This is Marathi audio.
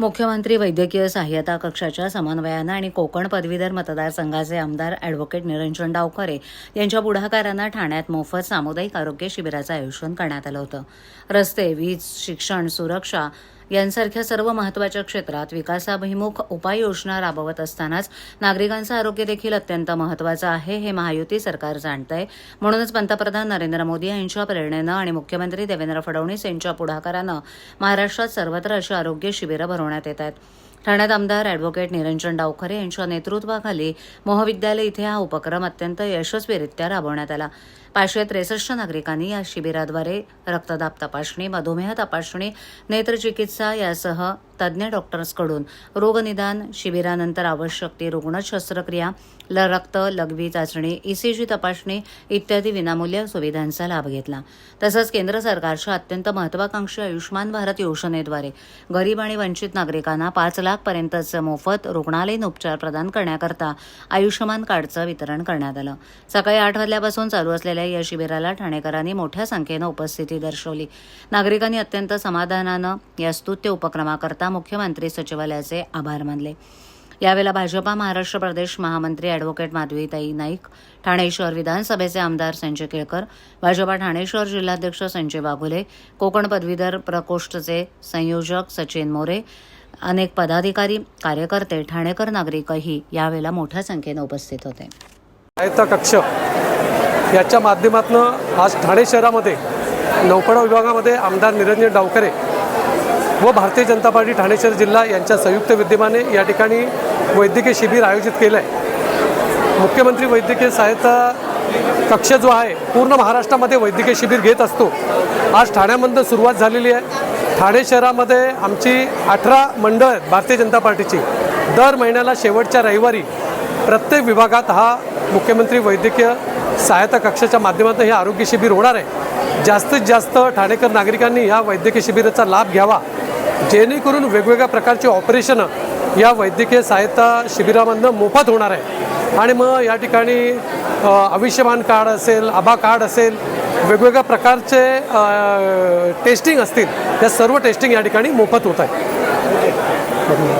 मुख्यमंत्री वैद्यकीय सहाय्यता कक्षाच्या समन्वयानं आणि कोकण पदवीधर मतदारसंघाचे आमदार अॅडव्होकेट निरंजन डावखरे यांच्या पुढाकारानं ठाण्यात मोफत सामुदायिक आरोग्य शिबिराचं आयोजन करण्यात आलं होतं. रस्ते वीज शिक्षण सुरक्षा यांसारख्या सर्व महत्त्वाच्या क्षेत्रात विकासाभिमुख उपाययोजना राबवत असतानाच नागरिकांचं आरोग्य देखील अत्यंत महत्वाचं आहे हे महायुती सरकार जाणतंय. म्हणूनच पंतप्रधान नरेंद्र मोदी यांच्या प्रेरणेनं आणि मुख्यमंत्री देवेंद्र फडणवीस यांच्या पुढाकारानं महाराष्ट्रात सर्वत्र अशी आरोग्य शिबिरं भरवण्यात येत आहेत. ठाण्यात आमदार अॅडव्होकेट निरंजन डावखरे यांच्या नेतृत्वाखाली महाविद्यालय इथे हा उपक्रम अत्यंत यशस्वीरित्या राबवण्यात आला. पाचशे त्रेसष्ट नागरिकांनी या शिबिराद्वारे रक्तदाब तपासणी मधुमेह तपासणी नेत्रचिकित्सा यासह तज्ज्ञ डॉक्टर्सकडून रोगनिदान शिबिरानंतर आवश्यक ती रुग्ण शस्त्रक्रिया ल रक्त लघवी चाचणी ईसीजी तपासणी इत्यादी विनामूल्य सुविधांचा लाभ घेतला. तसंच केंद्र सरकारच्या अत्यंत महत्वाकांक्षी आयुष्मान भारत योजनेद्वारे गरीब आणि वंचित नागरिकांना पाच लाखपर्यंतचं मोफत रुग्णालयीन उपचार प्रदान करण्याकरता आयुष्यमान कार्डचं वितरण करण्यात आलं. सकाळी आठ वाजल्यापासून चालू असलेल्या या शिबिराला ठाणेकरांनी मोठ्या संख्येनं उपस्थिती दर्शवली. नागरिकांनी अत्यंत समाधानानं या स्तुत्य उपक्रमाकरता मुख्यमंत्री सचिवालयाचे आभार मानले. यावेळेला भाजपा महाराष्ट्र प्रदेश महामंत्री अॅडव्होकेट माधवीताई नाईक ठाणे शहर विधानसभेचे आमदार संजय केळकर भाजपा ठाणे शहर जिल्हाध्यक्ष संजय वाघुले कोकण पदवीधर प्रकोष्ठचे संयोजक सचिन मोरे अनेक पदाधिकारी कार्यकर्ते ठाणेकर नागरिकही यावेळेला मोठ्या संख्येनं उपस्थित होते. सहायता कक्ष याच्या माध्यमातून आज ठाणे शहरामध्ये नौपाडा विभागामध्ये आमदार निरंजन डावकरे व भारतीय जनता पार्टी ठाणे शहर जिल्हा यांच्या संयुक्त विद्यमाने या ठिकाणी वैद्यकीय शिबिर आयोजित केलं आहे मुख्यमंत्री वैद्यकीय सहायता कक्ष जो आहे पूर्ण महाराष्ट्रामध्ये वैद्यकीय शिबिर घेत असतो. आज ठाण्यामधून सुरुवात झालेली आहे. ठाणे शहरामध्ये आमची अठरा मंडळ भारतीय जनता पार्टीची दर महिन्याला शेवटच्या रविवारी प्रत्येक विभागात हा मुख्यमंत्री वैद्यकीय सहायता कक्षाच्या माध्यमातून हे आरोग्य शिबिर होणार आहे. जास्तीत जास्त ठाणेकर नागरिकांनी ह्या वैद्यकीय शिबिराचा लाभ घ्यावा. जेणेकरून वेगवेगळ्या प्रकारची ऑपरेशनं या वैद्यकीय सहायता शिबिरामधनं मोफत होणार आहे. आणि मग या ठिकाणी आयुष्यमान कार्ड असेल आभा कार्ड असेल वेगवेगळ्या प्रकारचे टेस्टिंग असतील. त्या सर्व टेस्टिंग या ठिकाणी मोफत होत आहे